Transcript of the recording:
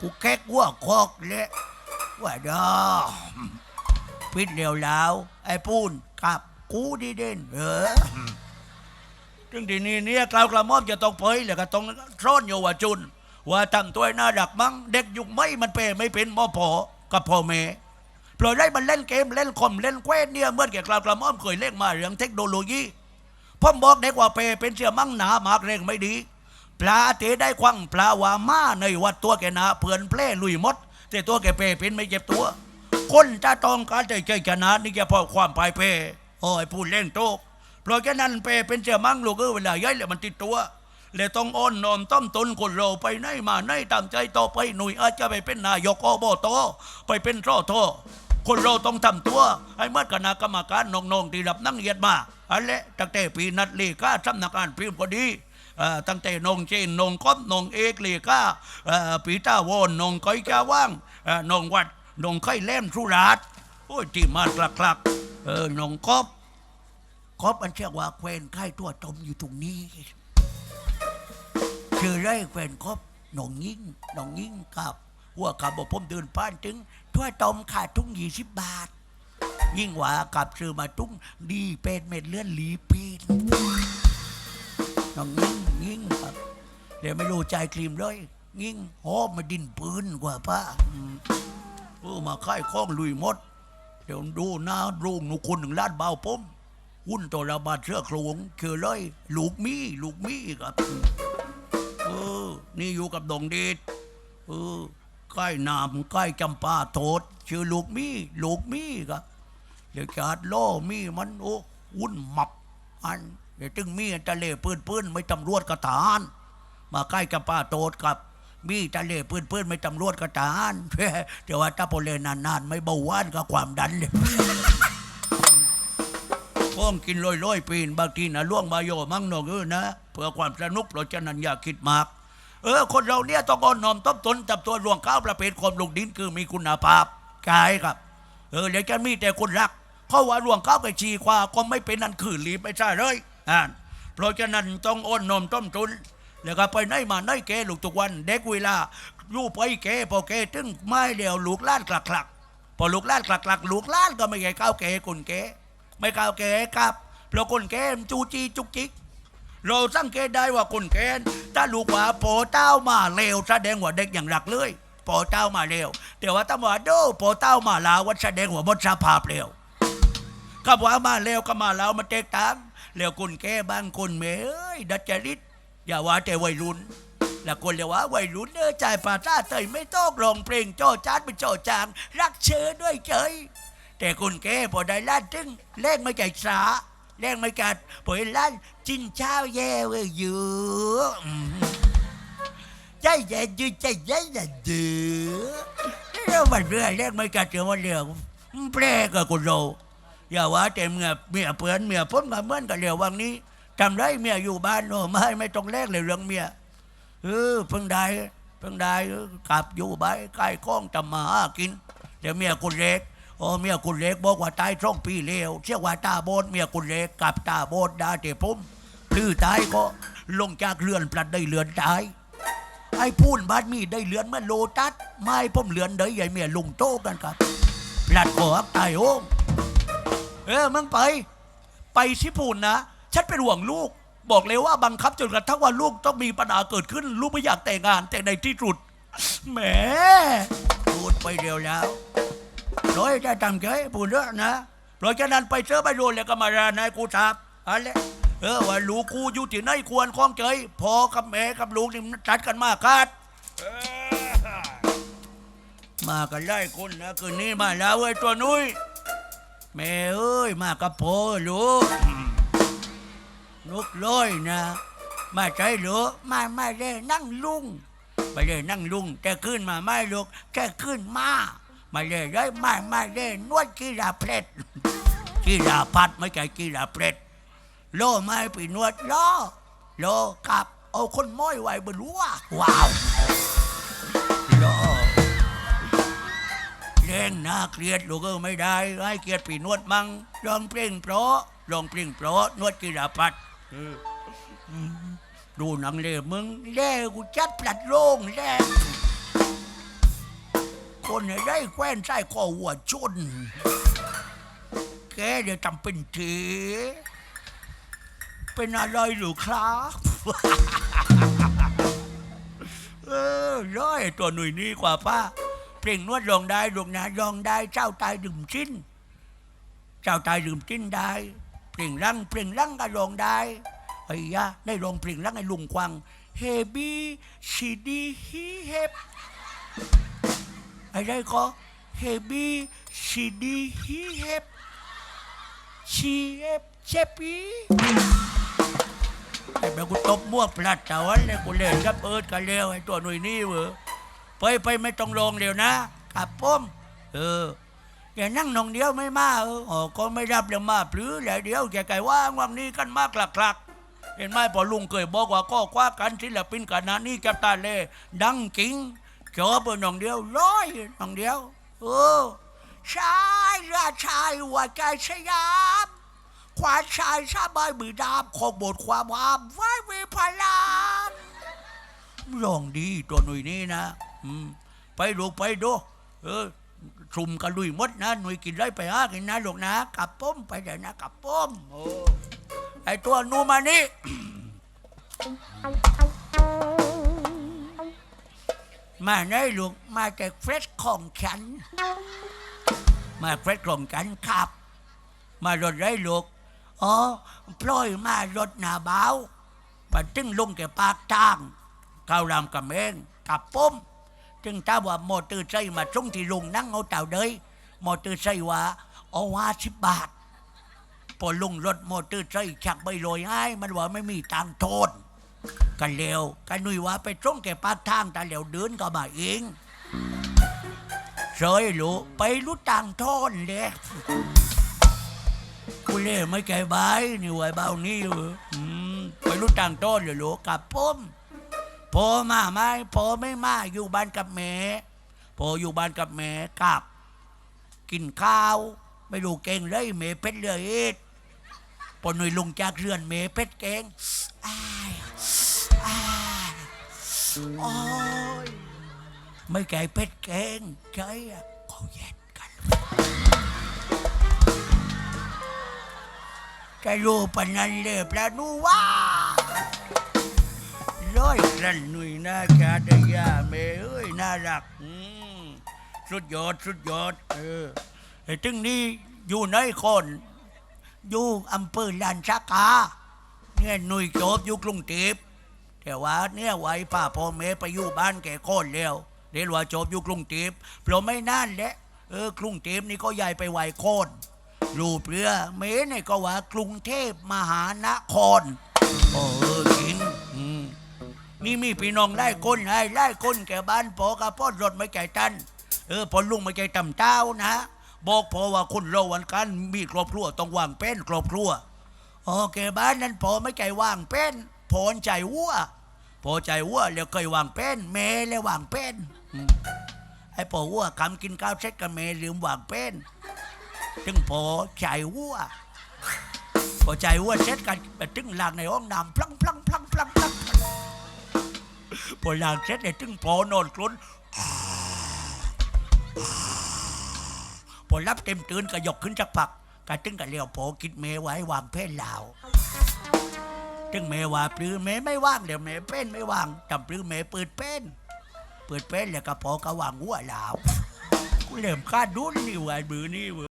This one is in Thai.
กูแค่กวัวคอกเละว่าดอพิษเร็วแล้ว ไอ้ปูนกับกูดีเด่นเออถึงทีนี้เนี่ยกล่าวกระหม่อมจะต้องเผยแล้วก็ต้องซ่อนอยู่ว่าจุน ว่าตั้งตัวหน้าดักมั้งเด็กยุคไม่มันเปไม่เป็นมอพอกับพ่อแม่ปล่อยได้มันเล่นเกมเล่นคอมเล่นแคว้นเนี่ยเมื่อแกกล่าวกระหม่อมเคยเล่นมาเรื่องเทคโนโลยีพ่อบอกเด็กว่าเปเป็นเชื่อมั่งหนามากเร่งไม่ดี ปลาเตได้ควังปลาว่ามาในวัดตัวแกนาเพื่อนเพล่ลุยมด แต่ตัวแกเปเป็นไม่เจ็บตัว คนจะต้องการใจใจชนะนี่แกพอความปลายเปโอ้ยพูดเล่นโตกเพราะแค่นั้นเปเป็นเจ้ามั่งลูกเออเวลาย้ายเลยมันติดตัวเลยต้องอ้อนนอนต้มตนคนเราไปไหนมาไหนตามใจต่อไปหนุ่ยอาจจะไปเป็นนายกอบตไปเป็นรอทอคนเราต้องทำตัวให้เมื่อคณะกรรมการน้องๆที่รับนั่งเยียดมาอันเละตั้งแต่ปีนัดเลขาสำนักงานพิมพ์ก็ดี ตั้งแต่นงเจนนงก้อมนงเอกเลก้าปีตาวอนนงก้อยกาว่างนงวัดนงไข่แหลมสุราษโอ้ยที่มาคลักคลักเออนงกบกบมันเชื่อว่าแควนไข่ตัวจมอยู่ตรงนี้ชื่อไรแควนกอบนงยิ่งนงยิ่งกับหัวขับบอกผมเดินผ่านถึงถ้วยต้มขาดทุ่งยี่สิบบาท ยิ่งกว่ากับซื้อมาตุ้งดีเป็นเม็ดเลือดหลีปีน น้องยิ่งยิ่งครับเดี๋ยวไม่รู้ใจครีมเลยยิ่งหอมมาดินปืนกว่าป้าอืมเออมาค่ายข้องลุยหมด เดี๋ยวดูหน้ารูงหนูคนหนึ่งลานเบาผมหุ้นตัวละบาทเสื้อโครงเคือเลยลูกมีลูกมีครับเออนี่อยู่กับดงเดชเออใกล้นามใกล้จำปาโทษชื่อลูกมีลูกมีครับเดี๋ยวจาดล่อมีมันโอ้วุ่นหมับอัน จึงมีทะเลปืนปืนไม่ตำรวจกระตาน มาใกล้กับป้าโตดกับ มีทะเลปืนปืนไม่ตำรวจกระตานแต่ว่าถ้าพอเลนนานๆ ไม่เบาหวานก็ความดันเลยพ้องกินลอยๆปีนบางทีนะล่วงมายโยมั่งนองเออนะเพื่อความสนุกเราจะนันอย่าคิดมาก เออ คนเราเนี่ยต้องอ่อนน้อมต้มตนจับตัวรวงข้าวประเภทความลงดินคือมีคุณภาพกายครับ เออเดี๋ยวจะมีแต่คนรักเพราว่ารวงข้าวกับชีควาก็ไม่เป็นนันคือหลีไม่ใช่เลย อ่าเพราะฉะนั้นต้องอ่อนนมต้มตนแล้วก็ไปไหนมาไหนแกลูกทุกวันเด็กเวลาลูกไปแกพอแกถึงไม่เดียวลูกล้านกลักกลักๆพอลูกล้านกลักกลักๆลูกล้านก็ไม่ใช่ข้าวแกคนแกไม่ข้าวแกครับเพราะคนแกจูจีจุกจิก เราสังเกตได้ว่าคนแกถ้าลูกว่าโปเต้ามาเลวแสดงว่าเด็กอย่างหลักเลยโปเต้ามาเลวแต่ว่าถ้าว่าโดโปเต้ามาลาววัดแสดงว่าหมดสภาพเลวคำว่ามาเลวก็มาลาวมันแตกตาง แล้วคนแก่บางคนเมเอ้ยดัดจริตอย่าว่าแต่วัยรุ่นแล้วคนเรียกว่าวัยรุ่นเนื้อใจายภาษาเตยไม่ต้องร้องเพลงโจจานเป็นโจจางรักเชื่อด้วยเฉยแต่คนแก่พอได้ล้านจึงแรงไม่ใจสาแรงไม่กัดพอเห็นล้านจินเช้าแย่เว้ยอยู่อืมใจเย็นยู่ใจเย็นย่าเดือแล้วมันเรื่องแรงไม่กัดเดี๋ยวมันเรื่องแปลกกับคนเรา อย่าว่าแต่เมียเมียเพื่อนเมียพ้นกับเหมื่อนกับเรื่องวังนี้ทำไรเมียอยู่บ้านโอ้ไม่ไม่ต้องแลกเลยเรื่องเมียเออเพิ่งได้เพิ่งได้กลับอยู่บ้านใกล้ข้องทำมาหากินเดี๋ยวเมียคนเล็กโอ้เมียคุณเล็กบอกว่าตายช่องปีเลวเชื่อว่าตาโบนเมียคุณเล็กกับตาโบนดาเตพุ่มพลื้อตายก็ลงจากเรือนปลัดได้เรือนตายไอ้พูนบ้านมีได้เรือนเมื่อโลตัสไม่พุ่มเรือนได้ใหญ่เมียลุงโตกันครับปลัดขออักตายโอ้ง เออมึงไป ไปสิพูนนะ ฉันเป็นห่วงลูก บอกเลยว่าบังคับจนกระทั่งว่าลูกต้องมีปัญหาเกิดขึ้น ลูกไม่อยากแต่งงาน แต่ในที่สุดแหมพูดไปเดียวแล้วร้อยจะทำเฉยพูดเยอะนะเพราะฉะนั้นไปเจอไปโดนแล้วก็มารานายกูทราบอะไรเออว่าลูกกูอยู่ที่ไหนควรคล้องเฉยพอกับแม่กับลูกนี่มันจัดกันมากคัดเออมากันไล่คนนะคืนนี้มาแล้วเว้ยตัวนุ้ย แม่เอ้ย มากับพ่ลูกลูกร้อยนะ มาใจเหรอมาไม่ได้นั่งลุงไม่ได้นั่งลุง แต่ขึ้นมาไม่ลูกแค่ขึ้นมาไมาเลยได้ไม่ไม่ได้นวดกีฬาเพลดกีฬาพัดไม่ใช่กีฬาเพลดโลไม่ไปนวดล้อโลกับ เอาคนม้อยไว้บนหัวว้าว เล่นน่าเกลียดลูกเออไม่ได้ให้เกียรติปีนวดมั่งลองเพลงเพราะลองเพลงเพราะนวดกีฬาพัดอืมดูหนังเลยมึงแล่กูจัดปลัดโล่งแล่คนไหนได้แคว้นใส่คอหัวชนแกเดี๋ยวจำเป็นเถเป็นอะไรหรือครับเออร้อยตัวหนุ่ยนี่กว่าป้า เพลงนวดลองได้ลงนะลองได้เจ้าตายดื่มชิ้น เจ้าตายดื่มชิ้นได้ เพลงรังเพลงรังก็ลองได้ไอ้ยะได้ลองเพลงรังให้ลุงควังเฮบีซีดีฮีเฮบไอ้ได้ก็เฮบีซีดีฮีเฮบชีเอฟเชปีไอ้แบบกูตบมั่วพลัดเจ้าวันเลยกูเล่นกับเอิร์ดกันเร็วไอ้ตัวหนุ่ยนี่เว้ย ไปไปไม่ต้องลงเร็วนะกับป้มเออแกนั่งนองเดียวไม่มาเอออ๋อก็ไม่รับเรื่องมาปรือแหละเดียวแกไก่ว่างวันนี้กันมากหลักหลักเห็นไหมพอลุงเคยบอกว่าก็คว้ากันศิลปินกันนะนี่แกตาเล่ดังกิ้งจอบเนองเดียวร้อยนองเดียวเออชายราชายหัวใจสยามขวานชายสบายมือดาบขอบทความวามไว้มีพลังลองดีตัวหนุ่ยนี่นะ ไปดูไปดูเออชุมกันลุยหมดนะหน่วยกินไรไปหากินนะลูกนะกลับป้มไปเดี๋ยวนะกลับป้มโอ้ไอตัวนูมานี่มาไหนลูกมาจากเฟรชของฉัน มาเฟรชของฉันครับ มารถไรลูกอ๋อพลอยมารถหนาเบาปัดตึงลงแก่ปากทางก้าวรามกับเองกับป้ม จึงถ้าว่ามอเตอร์ไซค์มาส่งที่โรงนั่งเอาเต่าเดยมอเตอร์ไซค์ว่าเอาว่าสิบบาทพอลุงรถมอเตอร์ไซค์ชักใบลอยให้มันว่าไม่มีตังโทษกันเร็วกันนุยว่าไปส่งแก่ปาทางแต่เร็วเดินก็มาเองเสยลูกไปรู้ตังโทษเลยกูเล่ไม่แก่ใบนี่ไว้เบานี่เว้ยอืมไปรู้ตังโทษเลยลูกกับป้ม พอมาไหมพอไม่มาอยู่บ้านกับแม่พออยู่บ้านกับแม่กลับ กินข้าว ไม่รู้เก่งเลยแม่เป็ดเลยเอ็ดพอหน่ยลงจากเรือนแม่เป็ดเก่งอ้ายอ้ายโอ้ยไม่ไก่เป็ดเก่งใช่อะเขาแย่งกันจะรู้ปานนันเลยปลานูว่า ร้อยกรันหนุ่ยหน้าคาดยาเมเอ้ยน่ารักอืมสุดยอดสุดยอด เออไอ้ถึงนี้อยู่ในคนอยู่อำเภอลานชากาเนี่ยหนุ่ยจบอยู่กรุงเทพแต่ว่าเนี่ยไหวป้าพ่อแม่ไปอยู่บ้านแก่คนแล้วเดี๋ยวว่าจบอยู่กรุงเทพเพราะไม่นานแหละเออกรุงเทพนี่ก็ย้ายไปไหวโคนรูปเรือเมเนี่ยก็ว่ากรุงเทพมหานครโอ้เออจริง นี่มีพี่น้องไล่คนไอ้ไล่คนแก่บ้านพอกับพ่อรถไม่ใจตันเออพอลุงไม่ใจต่ำเต้านะบอกพอว่าคนเราวันกันมีครอบครัวต้องวางเป็นครอบครัวโอแก่บ้านนั้นพอไม่ใจวางเป็นพอใจวัวพอใจวัวแล้วเคยวางเป็นเมแล้ววางเป็นไอ้พอวัวคำกินข้าวเสร็จกับเมลืมวางเป็นถึงพอใจวัวพอใจวัวเสร็จกันไปถึงหลังในห้องน้ำพลังพ พอล้างเสร็จเนี่ยถึงพอนอนกลนพอรับเต็มตื่นก็ยกขึ้นจากผักก็ถึงกับเลี้ยวโผกิดเมไว้วางเพศลาวถึงเมว่าปลื้อเมไม่ว่างเดี๋ยวเมเป็นไม่ว่างจำปลื้อเมเปิดเป็นเปิดเป็นแล้วก็พอก็วางหัวลาวกูเหลี่มคาดดุนนี่ไว้บือนี่เว้